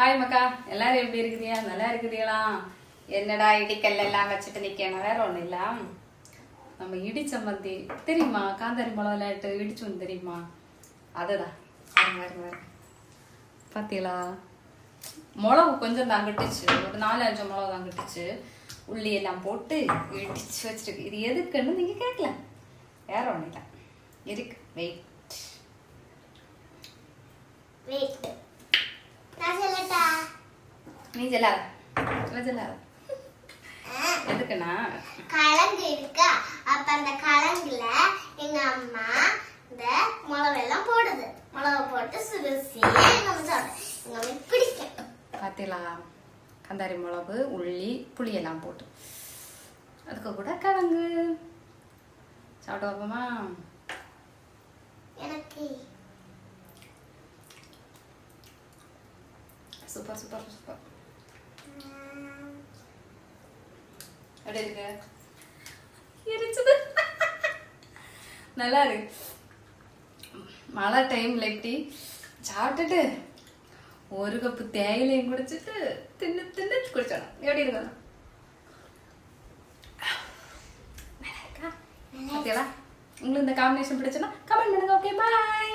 Hi மக்கா. எல்லாரும் எப்படி இருக்கிறியா நல்லா இருக்கிறீங்களா? என்னடா இடிக்கல் எல்லாம் வச்சுட்டு நிற்கணும் வேற ஒன்றும் இல்லை. நம்ம இடி சம்மந்தி தெரியுமா? காந்தாரி மிளகா விளையாட்டு இடிச்சோன்னு தெரியுமா? அதுதான். வேறு வேறு பார்த்தீங்களா மிளகு கொஞ்சம் தான் ஒரு நாலு அஞ்சு மிளகு தான் உள்ளி எல்லாம் போட்டு இடிச்சு வச்சிருக்கு. இது எதுக்குன்னு நீங்கள் கேட்கல வேற ஒன்றும் இல்லை. இருக்கு. வெயிட் வெயிட் நீ சொல்லாத எதுக்குண்ணா? கலங்கு இருக்கா. அப்ப அந்த கலங்குல எங்க அம்மா இந்த மிளவெல்லாம் போடுது. மிளகா போட்டு சுருசியா எங்க அம்மா சாப்பிடும் எங்க அம்மா பிடிக்கும் பார்த்தீங்களா கந்தாரி மிளகு உள்ளி புளியெல்லாம் போட்டு. அதுக்கு கூட கிழங்கு சாப்பிட்டு பார்ப்போமா? எனக்கு சூப்பர் சூப்பர் சூப்பர். எப்படி இருக்கு. எரிச்சது நல்லா இருக்கு. மழை டைம்ல இப்படி சாப்பிட்டுட்டு ஒரு கப்பு தேயிலையும் குடிச்சிட்டு தின்னு தின்னு குடிச்சோம். எப்படி இருக்கு? நல்லா இருக்கா? பார்த்தீங்களா உங்களுக்கு இந்த காம்பினேஷன் பிடிச்சுன்னா கமெண்ட் பண்ணுங்க ஓகே பாய்